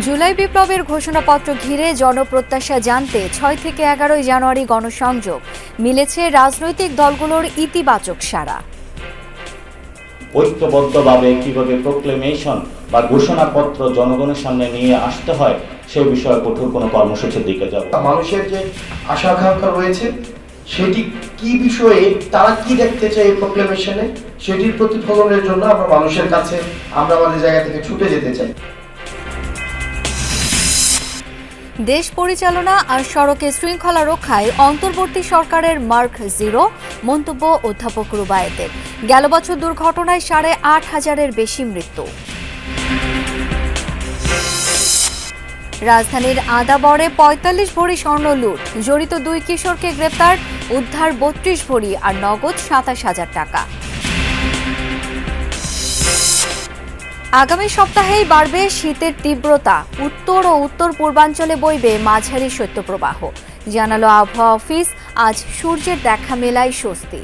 জুলাই বিপ্লবের ঘোষণাপত্র ঘিরে জনপ্রত্যাশা জানতে ছয় থেকে এগারোই জানুয়ারি গণসংযোগ। মিলেছে রাজনৈতিক দলগুলোর ইতিবাচক সাড়া। ঐক্যবদ্ধভাবে কীভাবে প্রোক্লেমেশন বা ঘোষণাপত্র জনগণের সামনে নিয়ে আসতে হয় সে বিষয়ে কঠোর কোনো কর্মসূচির দিকে যাব। মানুষের যে আশা আকাঙ্ক্ষা রয়েছে সেটি কি বিষয়ে তারা কি দেখতে চায় এই প্রোক্লেমেশনে সেটির প্রতিফলনের জন্য আমরা মানুষের কাছে আমরা আমাদের জায়গা থেকে ছুটে যেতে চাই। দেশ পরিচালনা আর সড়কে শৃঙ্খলা রক্ষায় অন্তর্বর্তী সরকারের মার্ক জিরো, মন্তব্য অধ্যাপক রুবায়েতের। গেল বছর দুর্ঘটনায় সাড়ে আট হাজারের বেশি মৃত্যু। রাজধানীর আদাবরে পঁয়তাল্লিশ ভরি স্বর্ণ লুট। জড়িত দুই কিশোরকে গ্রেপ্তার, উদ্ধার বত্রিশ ভরি আর নগদ সাতাশ হাজার টাকা। আগামী সপ্তাহেই বাড়বে শীতের তীব্রতা। উত্তর ও উত্তর পূর্বাঞ্চলে বইবে মাঝারি শৈত্যপ্রবাহ। জানালো আবহাওয়া অফিস, আজ সূর্যের দেখা মেলায় স্বস্তি।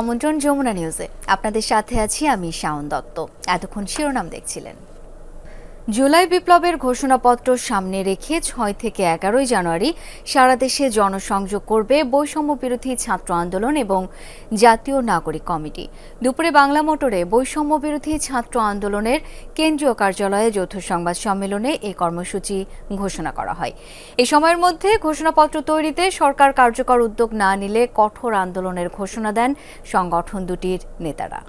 আমন্ত্রণ যমুনা নিউজে। আপনাদের সাথে আছি আমি শাওন দত্ত। এতক্ষণ শিরোনাম দেখছিলেন। জুলাই বিপ্লবের ঘোষণাপত্র সামনে রেখে ছয় থেকে এগারোই জানুয়ারি সারা দেশে জনসংযোগ করবে বৈষম্য বিরোধী ছাত্র আন্দোলন এবং জাতীয় নাগরিক কমিটি। দুপুরে বাংলা মোটরে বৈষম্য বিরোধী ছাত্র আন্দোলনের কেন্দ্রীয় কার্যালয়ে যৌথ সংবাদ সম্মেলনে এই কর্মসূচি ঘোষণা করা হয়। এই সময়ের মধ্যে ঘোষণাপত্র তৈরিতে সরকার কার্যকর উদ্যোগ না নিলে কঠোর আন্দোলনের ঘোষণা দেন সংগঠন দুটির নেতারা।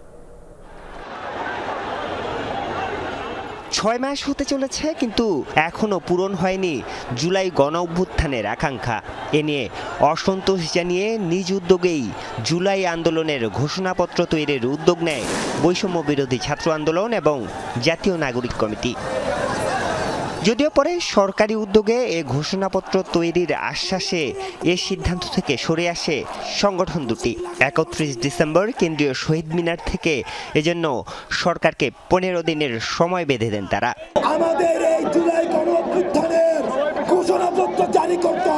ছয় মাস হতে চলেছে, কিন্তু এখনও পূরণ হয়নি জুলাই গণ অভ্যুত্থানের আকাঙ্ক্ষা। এ নিয়ে অসন্তোষ জানিয়ে নিজ উদ্যোগেই জুলাই আন্দোলনের ঘোষণাপত্র তৈরির উদ্যোগ নেয় বৈষম্য বিরোধী ছাত্র আন্দোলন এবং জাতীয় নাগরিক কমিটি। যদিও পরে সরকারি উদ্যোগে এ ঘোষণাপত্র তৈরির আশ্বাসে এ সিদ্ধান্ত থেকে সরে আসে সংগঠন দুটি। একত্রিশ ডিসেম্বর কেন্দ্রীয় শহীদ মিনার থেকে এজন্য সরকারকে পনেরো দিনের সময় বেঁধে দেন তারা। আমাদের এই জুলাই গণ ঘোষণাপত্র জারি করতে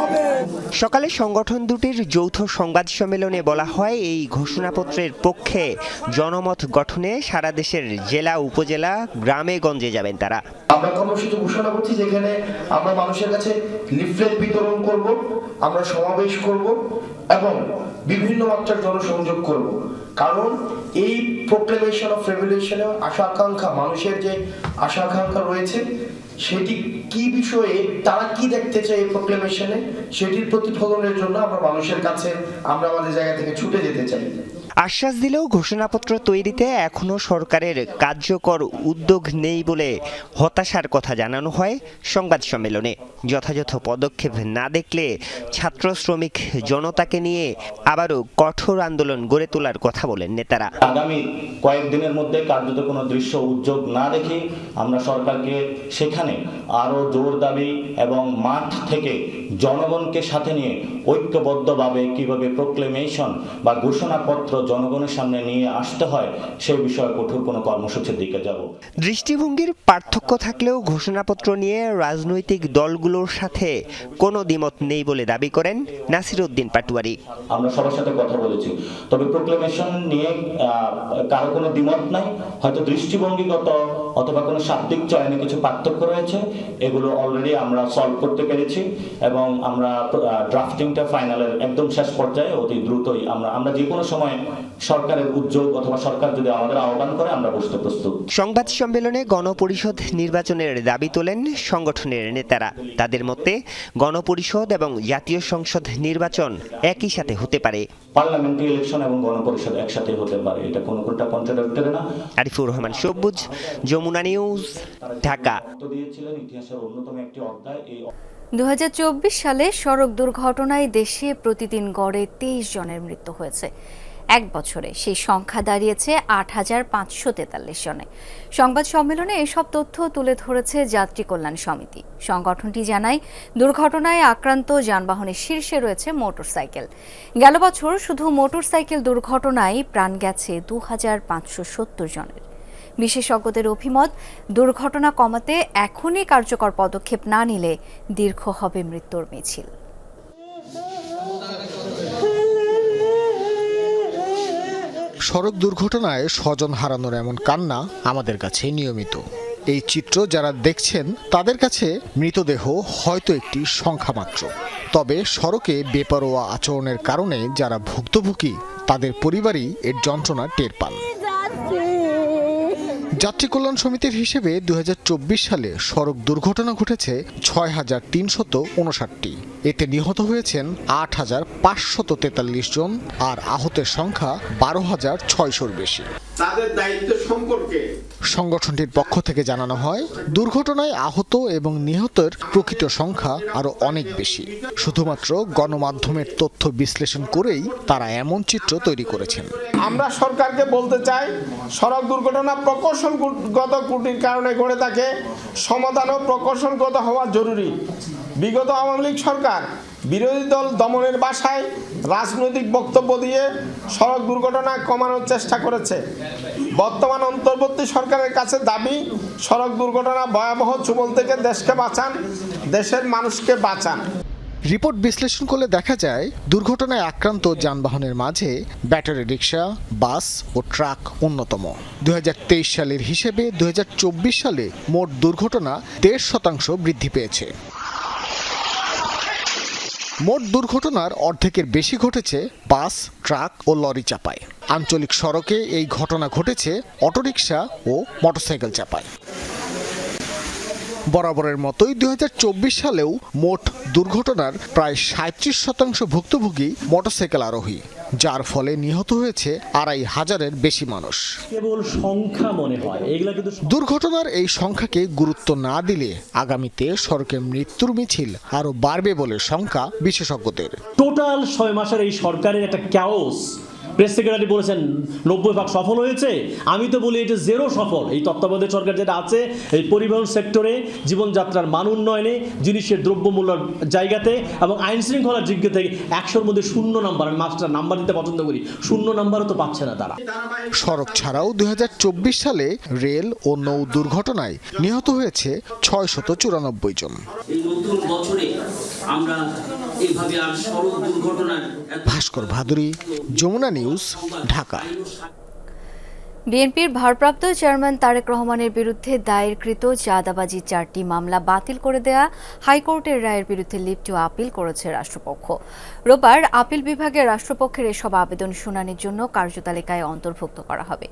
সকালে সংগঠন দুটির যৌথ সংবাদ সম্মেলনে বলা হয়, এই ঘোষণাপত্রের পক্ষে জনমত গঠনে সারা দেশের জেলা, উপজেলা, গ্রামে গঞ্জে যাবেন তারা। আমরা কর্মসূচি ঘোষণা করছি যেখানে আমরা মানুষের কাছে লিফলেট বিতরণ করব, আমরা সমাবেশ করব এবং বিভিন্ন মাত্রার জনসংযোগ করব। কারণ এই প্রোক্লেমেশন অফ রেভলিউশনে আশা আকাঙ্ক্ষা মানুষের যে আশা আকাঙ্ক্ষা রয়েছে সেটি কি বিষয়ে তারা কি দেখতে চায় এই প্রোক্লেমেশনে সেটির প্রতিফলনের জন্য আমরা মানুষের কাছে আমরা আমাদের জায়গা থেকে ছুটে যেতে চাই। আশ্বাস দিলেও ঘোষণাপত্র তৈরিতে এখনও সরকারের কার্যকর উদ্যোগ নেই বলে হতাশার কথা জানানো হয় সংবাদ সম্মেলনে। যথাযথ পদক্ষেপ না দেখলে ছাত্র শ্রমিক জনতাকে নিয়ে আবারও কঠোর আন্দোলন গড়ে তোলার কথা বলেন নেতারা। আগামী কয়েকদিনের মধ্যে কার্যত কোনো দৃশ্য উদ্যোগ না দেখে আমরা সরকারকে সেখানে আরও জোর দাবি এবং মাঠ থেকে জনগণকে সাথে নিয়ে ঐক্যবদ্ধভাবে কীভাবে প্রোক্লেমেশন বা ঘোষণাপত্র জনগণের সামনে নিয়ে আসতে হয় সেই বিষয়ে কঠোর কোনো কর্মসূচির দিকে যাব। দৃষ্টিভঙ্গির পার্থক্য থাকলেও ঘোষণাপত্র নিয়ে রাজনৈতিক দলগুলোর সাথে কোনো দ্বিমত নেই বলে দাবি করেন নাসির উদ্দিন পাটুয়ারি। আমরা সবার সাথে কথা বলেছি। তবে প্রোক্লেমেশন নিয়ে কারও কোনো দ্বিমত নাই। হয়তো দৃষ্টিভঙ্গিগত অথবা কোনো শাব্দিক চয়নে কিছু পার্থক্য রয়েছে এগুলো অলরেডি আমরা সলভ করতে পেরেছি এবং আমরা ড্রাফটিংটা ফাইনালের একদম শেষ পর্যায়ে অতি দ্রুতই আমরা আমরা যে কোনো সময় সরকারের উদ্যোগ অথবা সরকার যদি আমাদের আহ্বান করে আমরা বসতে প্রস্তুত। সংবাদ সম্মেলনে গণপরিষদ নির্বাচনের দাবি তোলেন সংগঠনের নেতারা। তাদের মতে গণপরিষদ এবং জাতীয় সংসদ নির্বাচন একই সাথে হতে পারে। পার্লামেন্টারি ইলেকশন এবং গণপরিষদ একসাথে হতে পারে এটা কোনো কোনটা কন্ট্রাডিক্টরি না। আরিফুর রহমান সবুজ যমুনা নিউজ ঢাকা। দিয়েছিলেন ইতিহাসের অন্যতম একটি অধ্যায়, এই দু সালে সড়ক দুর্ঘটনায় দেশে প্রতিদিন গড়ে তেইশ জনের মৃত্যু হয়েছে। এক বছরে সেই সংখ্যা দাঁড়িয়েছে আট হাজার পাঁচশো তেতাল্লিশ জনে। সংবাদ সম্মেলনে এসব তথ্য তুলে ধরেছে যাত্রী কল্যাণ সমিতি। সংগঠনটি জানায়, দুর্ঘটনায় আক্রান্ত যানবাহনের শীর্ষে রয়েছে মোটরসাইকেল। গেল বছর শুধু মোটরসাইকেল দুর্ঘটনায় প্রাণ গেছে দু হাজার পাঁচশো সত্তর জনের। বিশেষজ্ঞদের অভিমত, দুর্ঘটনা কমাতে এখনই কার্যকর পদক্ষেপ না নিলে দীর্ঘ হবে মৃত্যুর মিছিল। সড়ক দুর্ঘটনায় স্বজন হারানোর এমন কান্না আমাদের কাছে নিয়মিত। এই চিত্র যারা দেখছেন, তাদের কাছে মৃতদেহ হয়তো একটি সংখ্যা মাত্র তবে সড়কে বেপরোয়া আচরণের কারণে যারা ভুক্তভোগী, তাদের পরিবারই এর যন্ত্রণা টের পান। যাত্রী কল্যাণ সমিতির হিসেবে দু হাজার চব্বিশ সালে সড়ক দুর্ঘটনা ঘটেছে ছয় হাজার তিনশত উনষাটটি। এতে নিহত হয়েছেন আট হাজার পাঁচশত তেতাল্লিশ জন আর আহতের সংখ্যা বারো হাজার ছয়শোর বেশি। তাদের দায়িত্ব সম্পর্কে। সংগঠনটির পক্ষ থেকে জানানো হয় দুর্ঘটনায় আহত এবং নিহতের প্রকৃত সংখ্যা আরও অনেক বেশি। শুধুমাত্র গণমাধ্যমের তথ্য বিশ্লেষণ করেই তারা এমন চিত্র তৈরি করেছেন। আমরা সরকারকে বলতে চাই সড়ক দুর্ঘটনা প্রকৌশলগত ত্রুটির কারণে ঘটে থাকে সমাধান ও প্রকৌশলগত হওয়া জরুরি। বিগত আওয়ামী লীগ সরকার বিরোধী দল দমনের বাসায় রাজনৈতিক বক্তব্য দিয়ে সড়ক দুর্ঘটনা কমানোর চেষ্টা করেছে। বর্তমান অন্তর্বর্তী সরকারের কাছে দাবি, সড়ক দুর্ঘটনা ভয়াবহ চুবল থেকে দেশকে বাঁচান, দেশের মানুষকে বাঁচান। রিপোর্ট বিশ্লেষণ করলে দেখা যায়, দুর্ঘটনায় আক্রান্ত যানবাহনের মাঝে ব্যাটারি রিক্সা বাস ও ট্রাক অন্যতম। দুই হাজার তেইশ সালের হিসেবে দুই হাজার চব্বিশ সালে মোট দুর্ঘটনা দেড় শতাংশ বৃদ্ধি পেয়েছে। মোট দুর্ঘটনার অর্ধেকের বেশি ঘটেছে বাস, ট্রাক ও লরি চাপায়। আঞ্চলিক সড়কে এই ঘটনা ঘটেছে অটোরিকশা ও মোটরসাইকেল চাপায়। বরাবরের মতোই দু হাজার চব্বিশ সালেও মোট দুর্ঘটনার প্রায় সাঁত্রিশ শতাংশ ভুক্তভোগী মোটরসাইকেল আরোহী যার ফলে নিহত হয়েছে আড়াই হাজারের বেশি মানুষ। কেবল সংখ্যা মনে হয় কিন্তু দুর্ঘটনার এই সংখ্যাকে গুরুত্ব না দিলে আগামীতে সড়কে মৃত্যুর মিছিল আরও বাড়বে বলে শঙ্কা বিশেষজ্ঞদের। টোটাল ছয় মাসের এই সরকারের একটা ক্যাওস প্রেস সেক্রেটারি বলেছেন নব্বই ভাগ সফল হয়েছে। আমি তো বলি এটা জেরো সফল। এই তত্ত্বাবধায়ক সরকার যেটা আছে এই পরিবহন সেক্টরে জীবনযাত্রার মান উন্নয়নে জিনিসের দ্রব্যমূল্যর জায়গাতে এবং আইন শৃঙ্খলার দিক থেকে একশোর মধ্যে শূন্য নাম্বার আমি মাস্টার নাম্বার দিতে পছন্দ করি শূন্য নাম্বারও তো পাচ্ছে না তারা। সড়ক ছাড়াও দু হাজার চব্বিশ সালে রেল ও নৌ দুর্ঘটনায় নিহত হয়েছে ছয় শত চুরানব্বই জন। এই নতুন বছরে আমরা এইভাবে আর সড়ক দুর্ঘটনার ভাস্কর ভাদুরী যমুনা নিউজ ঢাকা। বিএনপির ভারপ্রাপ্ত চেয়ারম্যান তারেক রহমানের বিরুদ্ধে দায়েরকৃত চাঁদাবাজির চারটি মামলা বাতিল করে দেয়া হাইকোর্টের রায়ের বিরুদ্ধে লিপ্ট আপিল করেছে রাষ্ট্রপক্ষ। রোববার আপিল বিভাগের রাষ্ট্রপক্ষের এসব আবেদন শুনানির জন্য কার্যতালিকায় অন্তর্ভুক্ত করা হবে।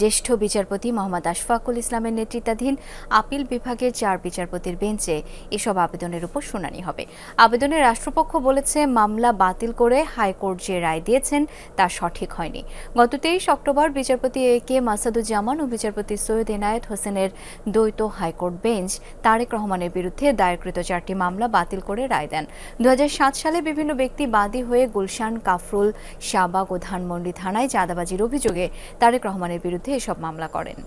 জ্যেষ্ঠ বিচারপতি মোহাম্মদ আশফাকুল ইসলামের নেতৃত্বাধীন আপিল বিভাগের চার বিচারপতির বেঞ্চে এসব আবেদনের উপর শুনানি হবে। আবেদনে রাষ্ট্রপক্ষ বলেছে, মামলা বাতিল করে হাইকোর্ট যে রায় দিয়েছেন তা সঠিক হয়নি। গত তেইশ অক্টোবর বিচারপতি এ কে মাসাদুজ্জামান ও বিচারপতি সৈয়দ এনায়েত হোসেনের দ্বৈত হাইকোর্ট বেঞ্চ তারেক রহমানের বিরুদ্ধে দায়েরকৃত চারটি মামলা বাতিল করে রায় দেন। দু হাজার সাত সালে বিভিন্ন ব্যক্তি বাদী হয়ে গুলশান, কাফরুল, শাহবাগ ও ধানমন্ডি থানায় চাঁদাবাজির অভিযোগে তারেক রহমানের বিরুদ্ধে এসব মামলা করেন।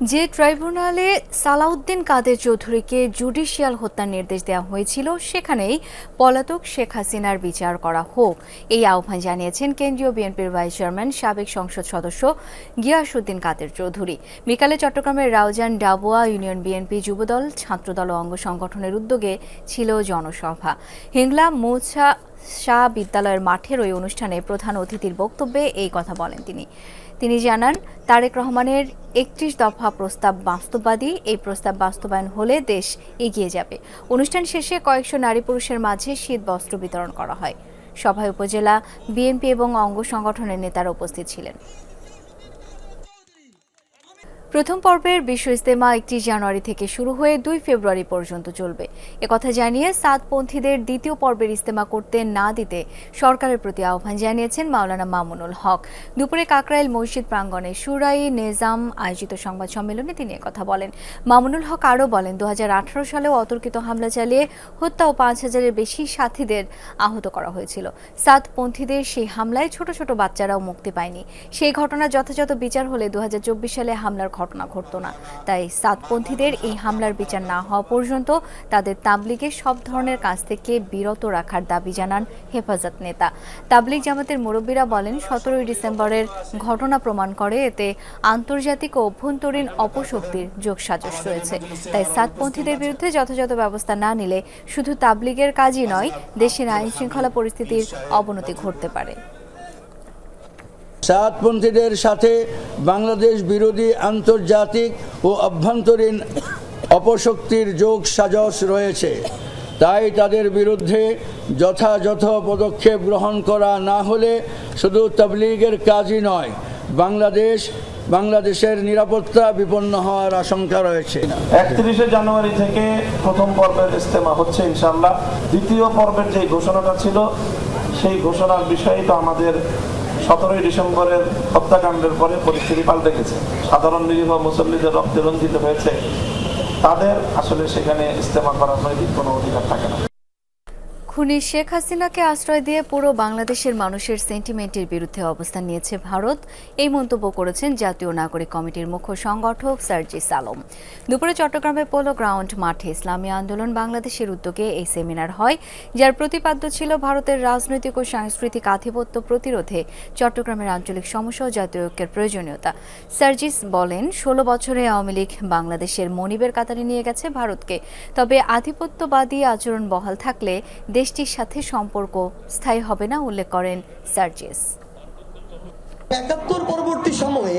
যে ট্রাইব্যুনালে সালাউদ্দিন কাদের চৌধুরীকে জুডিশিয়াল হত্যার নির্দেশ দেওয়া হয়েছিল, সেখানেই পলাতক শেখ হাসিনার বিচার করা হোক। এই আহ্বান জানিয়েছেন কেন্দ্রীয় বিএনপির ভাইস চেয়ারম্যান, সাবেক সংসদ সদস্য গিয়াসুদ্দিন কাদের চৌধুরী। বিকালে চট্টগ্রামের রাউজান ডাবুয়া ইউনিয়ন বিএনপি যুবদল, ছাত্রদল ও অঙ্গ সংগঠনের উদ্যোগে ছিল জনসভা। হিংলা মৌছা শাহ বিদ্যালয়ের মাঠের ওই অনুষ্ঠানে প্রধান অতিথির বক্তব্যে এই কথা বলেন তিনি। তিনি জানান তারেক রহমানের একত্রিশ দফা প্রস্তাব বাস্তববাদী। এই প্রস্তাব বাস্তবায়ন হলে দেশ এগিয়ে যাবে। অনুষ্ঠান শেষে কয়েকশো নারী পুরুষের মাঝে শীত বস্ত্র বিতরণ করা হয়। সভায় উপজেলা বিএনপি এবং অঙ্গ সংগঠনের নেতারা উপস্থিত ছিলেন। প্রথম পর্বের বিশ্ব ইস্তেমা একটি জানুয়ারি থেকে শুরু হয়ে দুই ফেব্রুয়ারি পর্যন্ত চলবে। একথা জানিয়ে সাতপন্থীদের দ্বিতীয় পর্বের ইস্তেমা করতে না দিতে সরকারের প্রতি আহ্বান জানিয়েছেন মাওলানা মামুনুল হক। দুপুরে কাকরাইল মসজিদ প্রাঙ্গণে সুরাই নেজাম আয়োজিত সংবাদ সম্মেলনে তিনি কথা বলেন। মামুনুল হক আরও বলেন দু হাজার আঠারো সালেও অতর্কিত হামলা চালিয়ে হত্যা ও পাঁচ হাজারের বেশি সাথীদের আহত করা হয়েছিল। সাতপন্থীদের সেই হামলায় ছোট ছোট বাচ্চারাও মুক্তি পায়নি। সেই ঘটনার যথাযথ বিচার হলে দু হাজার চব্বিশ সালে হামলার ঘটনা ঘটতো না। তাই সাতপন্থীদের এই হামলার বিচার না হওয়া পর্যন্ত তাদের তাবলিগে সব ধরনের কাজ থেকে বিরত রাখার দাবি জানান হেফাজত নেতা। তাবলিগ জামাতের মুরব্বীরা বলেন, সতেরোই ডিসেম্বরের ঘটনা প্রমাণ করে এতে আন্তর্জাতিক ও অভ্যন্তরীণ অপশক্তির যোগসাজশ রয়েছে। তাই সাতপন্থীদের বিরুদ্ধে যথাযথ ব্যবস্থা না নিলে শুধু তাবলিগের কাজই নয়, দেশের আইন শৃঙ্খলা পরিস্থিতির অবনতি ঘটতে পারে। সাতপন্থীদের সাথে বাংলাদেশ বিরোধী আন্তর্জাতিক ও অভ্যন্তরীণ অপশক্তির যোগ সাজস রয়েছে। তাই তাদের বিরুদ্ধে যথাযথ পদক্ষেপ গ্রহণ করা না হলে শুধু তাবলিগের কাজই নয়, বাংলাদেশ, বাংলাদেশের নিরাপত্তা বিপন্ন হওয়ার আশঙ্কা রয়েছে। একত্রিশে জানুয়ারি থেকে প্রথম পর্বের ইস্তেমা হচ্ছে ইনশাল্লাহ দ্বিতীয় পর্বের যে ঘোষণাটা ছিল, সেই ঘোষণার বিষয়ে তো আমাদের সতেরোই ডিসেম্বরের হত্যাকাণ্ডের পরে পরিস্থিতি পাল্টে গেছে। সাধারণ নিরীহ মুসল্লিদের রক্তে রঞ্জিত হয়েছে। তাদের আসলে সেখানে ইস্তেমা করার নৈতিক কোনো অধিকার থাকে না। খুনি শেখ হাসিনাকে আশ্রয় দিয়ে পুরো বাংলাদেশের মানুষের সেন্টিমেন্টের বিরুদ্ধে অবস্থান নিয়েছে ভারত। এই মন্তব্য করেছেন জাতীয় নাগরিক কমিটির মুখ্য সংগঠক সার্জিস আলম। দুপুরে চট্টগ্রামের পোলো গ্রাউন্ড মাঠে ইসলামী আন্দোলন বাংলাদেশের উদ্যোগে এই সেমিনার হয়, যার প্রতিপাদ্য ছিল ভারতের রাজনৈতিক ও সাংস্কৃতিক আধিপত্য প্রতিরোধে চট্টগ্রামের আঞ্চলিক সমস্যা ও জাতীয় ঐক্যের প্রয়োজনীয়তা। সার্জিস বলেন, ষোলো বছরে আওয়ামী লীগ বাংলাদেশের মনিবের কাতারে নিয়ে গেছে ভারতকে। তবে আধিপত্যবাদী আচরণ বহাল থাকলে দেশটির সাথে সম্পর্ক স্থায়ী হবে না উল্লেখ করেন সার্জিস। একাত্তর পরবর্তী সময়ে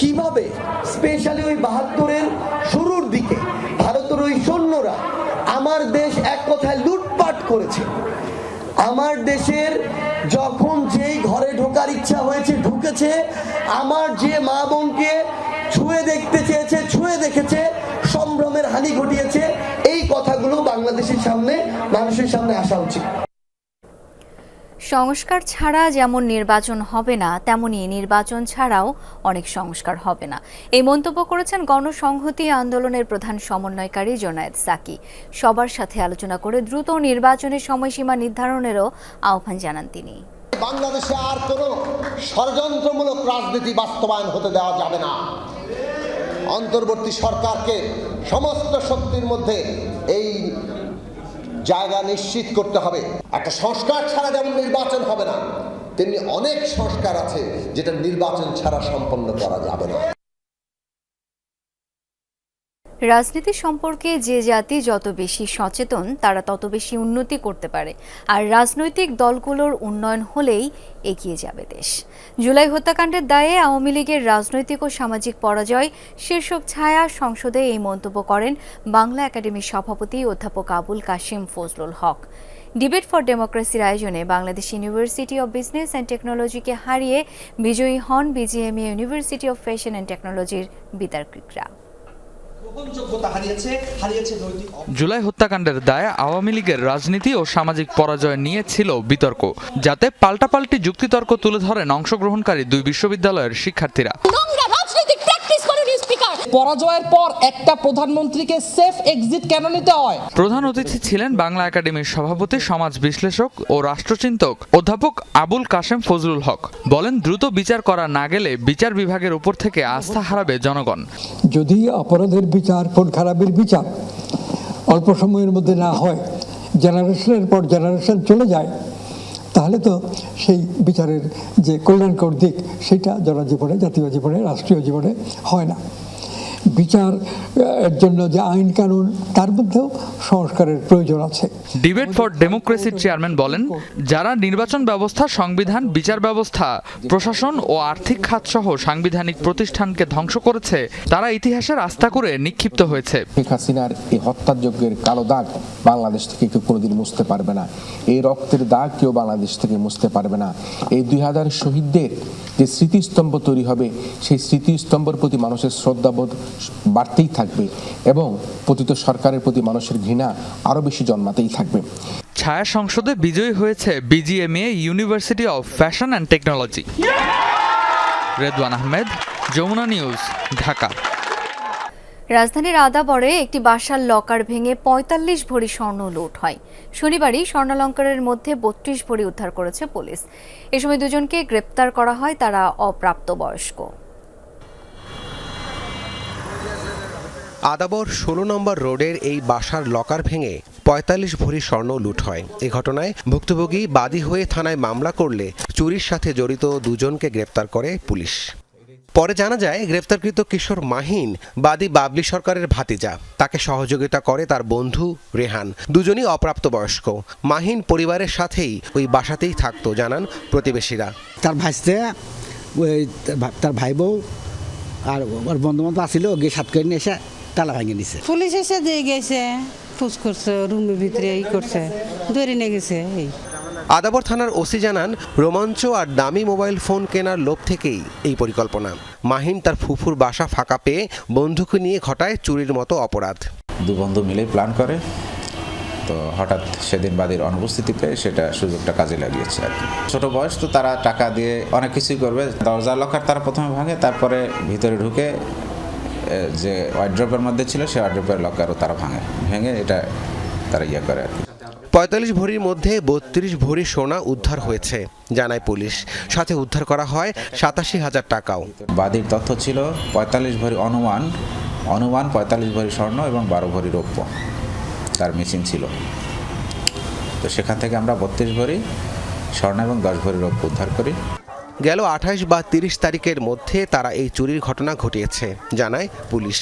কীভাবে স্পেশালি ওই বাহাত্তরের শুরুর দিকে ভারতের ওই সৈন্যরা আমার দেশ এক কথায় লুটপাট করেছে, আমার দেশের যখন যেই ঘরে ঢোকার ইচ্ছা হয়েছে ঢুকেছে, আমার যে মা বোনকে ছুঁয়ে দেখতে চেয়েছে, ছুঁয়ে দেখেছে সম্ভ্রমের হানি ঘটিয়েছে এই কথাগুলো বাংলাদেশের সামনে মানুষের সামনে আসা উচিত। সংস্কার ছাড়া যেমন নির্বাচন হবে না তেমনি নির্বাচন ছাড়াও অনেক সংস্কার হবে না। এই মন্তব্য করেছেন গণসংহতি আন্দোলনের প্রধান সমন্বয়কারী জোনায়েদ সাকি। সবার সাথে আলোচনা করে দ্রুত নির্বাচনের সময়সীমা নির্ধারণেরও আহ্বান জানান তিনি। বাংলাদেশে আর কোনো ষড়যন্ত্রমূলক রাজনীতি বাস্তবায়ন হতে দেওয়া যাবে না। অন্তর্বর্তী সরকারকে সমস্ত শক্তির মধ্যে এই জায়গা নিশ্চিত করতে হবে। একটা সংস্কার ছাড়া যেমন নির্বাচন হবে না, তেমনি অনেক সংস্কার আছে যেটা নির্বাচন ছাড়া সম্পন্ন করা যাবে না। রাজনীতি সম্পর্কে যে জাতি যত বেশি সচেতন, তারা তত বেশি উন্নতি করতে পারে। আর রাজনৈতিক দলগুলোর উন্নয়ন হলেই এগিয়ে যাবে দেশ। জুলাই হত্যাকাণ্ডের দায়ে আওয়ামী লীগের রাজনৈতিক ও সামাজিক পরাজয়, শীর্ষক ছায়া সংসদে এই মন্তব্য করেন বাংলা একাডেমির সভাপতি অধ্যাপক আবুল কাশিম ফজলুল হক। ডিবেট ফর ডেমোক্রেসির আয়োজনে Bangladesh university of business and টেকনোলজিকে হারিয়ে বিজয়ী হন BGMEA university of fashion and টেকনোলজির বিতার্কিকরা। জুলাই হত্যাকাণ্ডের দায়ে আওয়ামী লীগের রাজনীতি ও সামাজিক পরাজয় নিয়ে ছিল বিতর্ক যাতে পাল্টাপাল্টি যুক্তিতর্ক তুলে ধরেন অংশগ্রহণকারী দুই বিশ্ববিদ্যালয়ের শিক্ষার্থীরা। পরাজয়ের পর একটা প্রধানমন্ত্রীকে সেফ এক্সিট কেন নিতে হয়? প্রধান অতিথি ছিলেন বাংলা একাডেমির সভাপতি সমাজ বিশ্লেষক ও রাষ্ট্রচিন্তক অধ্যাপক আবুল কাশেম ফজলুল হক। বলেন দ্রুত বিচার করা না গেলে বিচার বিভাগের উপর থেকে আস্থা হারাবে জনগণ। যদি অপরাধের বিচার কোন খারাপের বিচার অল্প সময়ের মধ্যে না হয় জেনারেশনের পর জেনারেশন চলে যায় তাহলে তো সেই বিচারের যে কল্যাণকর দিক সেটা জনজীবনে জাতীয় জীবনে রাষ্ট্রীয় জীবনে হয় না। বিচার এর জন্য যে আইন কানুন তার মধ্যেও সংস্কারের প্রয়োজন আছে। ডিবেট ফর ডেমোক্রেসির চেয়ারম্যান বলেন যারা নির্বাচন ব্যবস্থা সংবিধান বিচার ব্যবস্থা প্রশাসন ও আর্থিক খাত সহ সাংবিধানিক প্রতিষ্ঠানকে ধ্বংস করেছে তারা ইতিহাসের আস্থা করে নিক্ষিপ্ত হয়েছে। শেখ হাসিনার এই হত্যাযজ্ঞের কালো দাগ বাংলাদেশ থেকে কেউ কোনোদিন মুছতে পারবে না। এই রক্তের দাগ কেউ বাংলাদেশ থেকে মুছতে পারবে না। এই দুই হাজার শহীদদের যে স্মৃতিস্তম্ভ তৈরি হবে সেই স্মৃতিস্তম্ভের প্রতি মানুষের শ্রদ্ধাবোধ বাড়তেই থাকবে এবং পতিত সরকারের প্রতি মানুষের ঘৃণা আরও বেশি জন্মাতেই থাকবে। ছায়া সংসদে বিজয়ী হয়েছে BGMEA university of fashion and technology Redwan Ahmed Jamuna news Dhaka. রাজধানীর আদাবরে একটি বাসার লকার ভেঙে পঁয়তাল্লিশ ভরি স্বর্ণ লুট হয়। শনিবারই স্বর্ণালঙ্কারের মধ্যে বত্রিশ ভরি উদ্ধার করেছে পুলিশ। এ সময় দুজনকে গ্রেপ্তার করা হয় তারা অপ্রাপ্তবয়স্ক। আদাবর ষোলো নম্বর রোডের এই বাসার লকার ভেঙে পঁয়তাল্লিশ ভরি স্বর্ণ লুট হয়। এ ঘটনায় ভুক্তভোগী বাদী হয়ে থানায় মামলা করলে চুরির সাথে জড়িত দুজনকে গ্রেপ্তার করে পুলিশ। পরে জানা যায়, গ্রেপ্তারকৃত কিশোর মাহিন বাদী বাবলি সরকারের ভাতিজা। তাকে সহযোগিতা করে তার বন্ধু রেহান। দুজনই অপ্রাপ্তবয়স্ক। মাহিন পরিবারের সাথেই ওই বাসাতেই থাকতো, জানান প্রতিবেশীরা। তার ভাইসতে ওই তার ভাই বউ আর ওর বন্ধু বান্ধব আসছিল গিয়ে সাত করে নিয়ে এসে তালা ভাঙে নিছে। পুলিশ এসে দিয়ে গেছে ফুস করছে রুমের ভিতরে এই করছে ধরে নিয়ে গেছে এই। আদাবর থানার ওসি জানান রোমাঞ্চ আর দামি মোবাইল ফোন কেনার লোভ থেকেই এই পরিকল্পনা। মাহিন তার ফুফুর বাসা ফাঁকা পেয়ে বন্ধুকে নিয়ে ঘটায় চুরির মতো অপরাধ। দু বন্ধু মিলে প্ল্যান করে। তো হঠাৎ সেদিন বাদীর অনুপস্থিতি পেয়ে সেটা সুযোগটা কাজে লাগিয়েছে আর কি। ছোট বয়স তো তারা টাকা দিয়ে অনেক কিছুই করবে। দরজা লকার তারা প্রথমে ভাঙে তারপরে ভিতরে ঢুকে যে ওয়াইড্রপের মধ্যে ছিল সে ওয়াইড্রপের লকারও তারা ভাঙে। ভেঙে এটা তারা ইয়ে করে আর কি। পঁয়তাল্লিশ ভরির মধ্যে বত্রিশ ভরি সোনা উদ্ধার হয়েছে জানায় পুলিশ। সাথে উদ্ধার করা হয় সাতাশি হাজার টাকাও। বাদীর তথ্য ছিল পঁয়তাল্লিশ ভরি অনুমান অনুমান পঁয়তাল্লিশ ভরি স্বর্ণ এবং বারো ভরি রৌপ্য তার মেশিন ছিল। তো সেখান থেকে আমরা বত্রিশ ভরি স্বর্ণ এবং দশ ভরি রৌপ্য উদ্ধার করি। গেল আঠাশ বা তিরিশ তারিখের মধ্যে তারা এই চুরির ঘটনা ঘটিয়েছে, জানায় পুলিশ।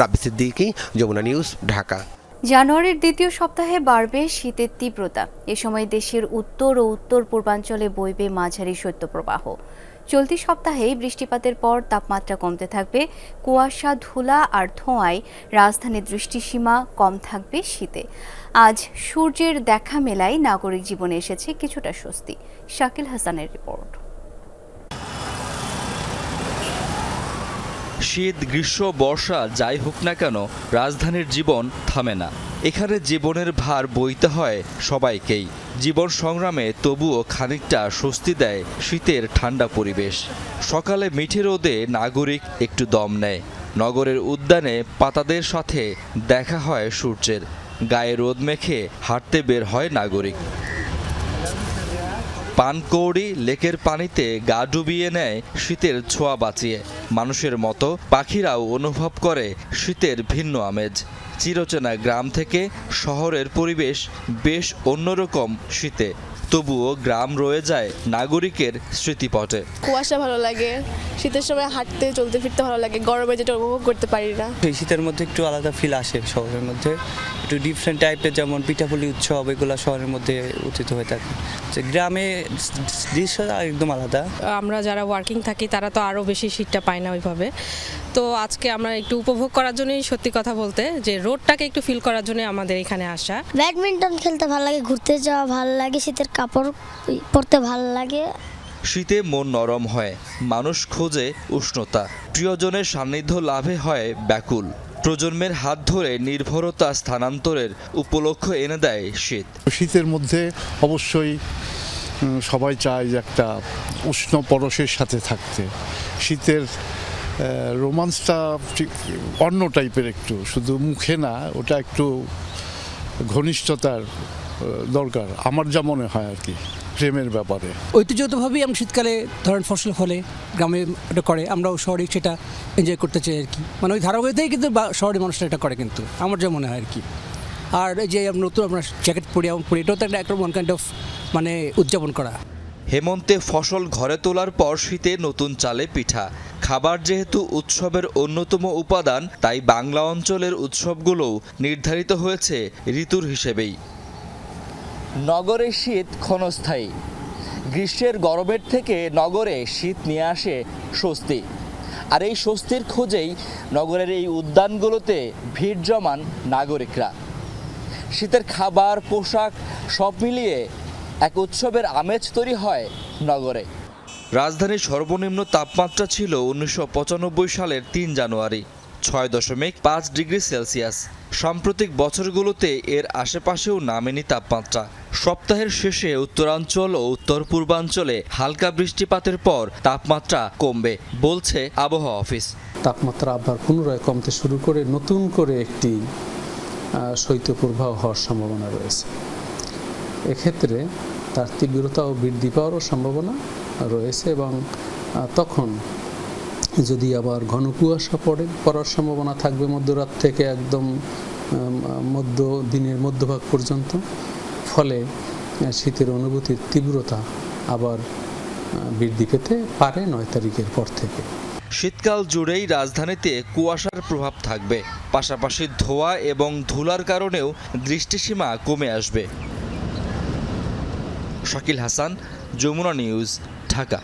রাবি সিদ্দিকি, যমুনা নিউজ, ঢাকা। জানুয়ারির দ্বিতীয় সপ্তাহে বাড়বে শীতের তীব্রতা। এ সময় দেশের উত্তর ও উত্তর পূর্বাঞ্চলে বইবে মাঝারি শৈত্যপ্রবাহ। চলতি সপ্তাহেই বৃষ্টিপাতের পর তাপমাত্রা কমতে থাকবে। কুয়াশা, ধুলা আর ধোঁয়ায় রাজধানীর দৃষ্টিসীমা কম থাকবে শীতে। আজ সূর্যের দেখা মেলায় নাগরিক জীবনে এসেছে কিছুটা স্বস্তি। শাকিল হাসানের রিপোর্ট। শীত, গ্রীষ্ম, বর্ষা, যাই হোক না কেন, রাজধানীর জীবন থামে না। এখানে জীবনের ভার বইতে হয় সবাইকেই। জীবন সংগ্রামে তবুও খানিকটা স্বস্তি দেয় শীতের ঠান্ডা পরিবেশ। সকালে মিঠে রোদে নাগরিক একটু দম নেয়। নগরের উদ্যানে পাতাদের সাথে দেখা হয় সূর্যের। গায়ে রোদ মেখে হাঁটতে বের হয় নাগরিক। পানকৌড়ি লেকের পানিতে গা ডুবিয়ে নেয় শীতের ছোঁয়া বাঁচিয়ে। মানুষের মতো পাখিরাও অনুভব করে শীতের ভিন্ন আমেজ। চিরচেনা গ্রাম থেকে শহরের পরিবেশ বেশ অন্যরকম শীতে। তবুও গ্রাম রয়ে যায় নাগরিকের স্মৃতিপটে। কুয়াশা ভালো লাগে শীতের সময় হাঁটতে চলতে ফিরতে ভালো লাগে গরমে যেটা উপভোগ করতে পারি না। এই শীতের মধ্যে একটু আলাদা ফিল আসে শহরের মধ্যে। একটু ডিফারেন্ট টাইপের যেমন পিঠাপুলি উৎসব এগুলো শহরের মধ্যে উচিত হয়ে থাকে। যে গ্রামে দৃশ্য একদম আলাদা। আমরা যারা ওয়ার্কিং থাকি তারা তো আরও বেশি শীতটা পায় না ওইভাবে। তো আজকে আমরা একটু উপভোগ করার জন্যই সত্যি কথা বলতে যে রোডটাকে একটু ফিল করার জন্য আমাদের এখানে আসা। ব্যাডমিন্টন খেলতে ভালো লাগে ঘুরতে যাওয়া ভালো লাগে শীতের কাপড় পরতে ভালো লাগে। শীতে মন নরম হয় মানুষ খোঁজে উষ্ণতা। প্রিয়জনের সান্নিধ্য লাভে হয় ব্যাকুল। প্রজন্মের হাত ধরে নির্ভরতা স্থানান্তরের উপলক্ষ এনে দেয় শীত। শীতের মধ্যে অবশ্যই সবাই চায় যে একটা উষ্ণ পরশের সাথে থাকতে। শীতের রোমান্সটা ঠিক অন্য টাইপের একটু শুধু মুখে না ওটা একটু ঘনিষ্ঠতার দরকার। আমার যা মনে হয় আর কি প্রেমের ব্যাপারে। ঐতিহ্যগতভাবেই আমরা শীতকালে ধরেন ফসল ফলে গ্রামে এটা করে আমরাও শহরে সেটা এনজয় করতে চাই আর কি। মানে ওই ধারাবাহিকতাই কিন্তু শহরের মানুষরা এটা করে কিন্তু আমার যা মনে হয় আর কি। আর এই যে নতুন আপনার জ্যাকেট পরি এমন পরি এটাও তো একটা একটা ওয়ান কাইন্ড অফ মানে উদযাপন করা। হেমন্তে ফসল ঘরে তোলার পর শীতে নতুন চালে পিঠা। খাবার যেহেতু উৎসবের অন্যতম উপাদান তাই বাংলা অঞ্চলের উৎসবগুলোও নির্ধারিত হয়েছে ঋতুর হিসেবেই। নগরে শীত ক্ষণস্থায়ী। গ্রীষ্মের গরমের থেকে নগরে শীত নিয়ে আসে স্বস্তি। আর এই স্বস্তির খোঁজেই নগরের এই উদ্যানগুলোতে ভিড় জমান নাগরিকরা। শীতের খাবার, পোশাক সব মিলিয়ে এক উৎসবের আমেজ তৈরি হয় নগরে। রাজধানীর সর্বনিম্ন তাপমাত্রা ছিল উনিশশো পঁচানব্বই সালের তিন জানুয়ারি, ছয় দশমিক পাঁচ ডিগ্রি সেলসিয়াস। সাম্প্রতিক বছরগুলোতে এর আশেপাশেও নামেনি তাপমাত্রা। সপ্তাহের শেষে উত্তরাঞ্চল ও উত্তর পূর্বাঞ্চলে হালকা বৃষ্টিপাতের পর তাপমাত্রা কমবে, বলছে আবহাওয়া অফিস। তাপমাত্রা আবার পুনরায় কমতে শুরু করে নতুন করে একটি শৈত্যপ্রবাহ হওয়ার সম্ভাবনা রয়েছে। এক্ষেত্রে তার তীব্রতাও বৃদ্ধি পাওয়ারও সম্ভাবনা রয়েছে এবং তখন যদি আবার ঘন কুয়াশা পড়ে, পড়ার সম্ভাবনা থাকবে মধ্যরাত থেকে একদম মধ্য দিনের মধ্যভাগ পর্যন্ত। ফলে শীতের অনুভূতির তীব্রতা আবার বৃদ্ধি পেতে পারে নয় তারিখের পর থেকে। শীতকাল জুড়েই রাজধানীতে কুয়াশার প্রভাব থাকবে। পাশাপাশি ধোয়া এবং ধুলার কারণেও দৃষ্টিসীমা কমে আসবে। শাকিল হাসান, যমুনা নিউজ, ঢাকা।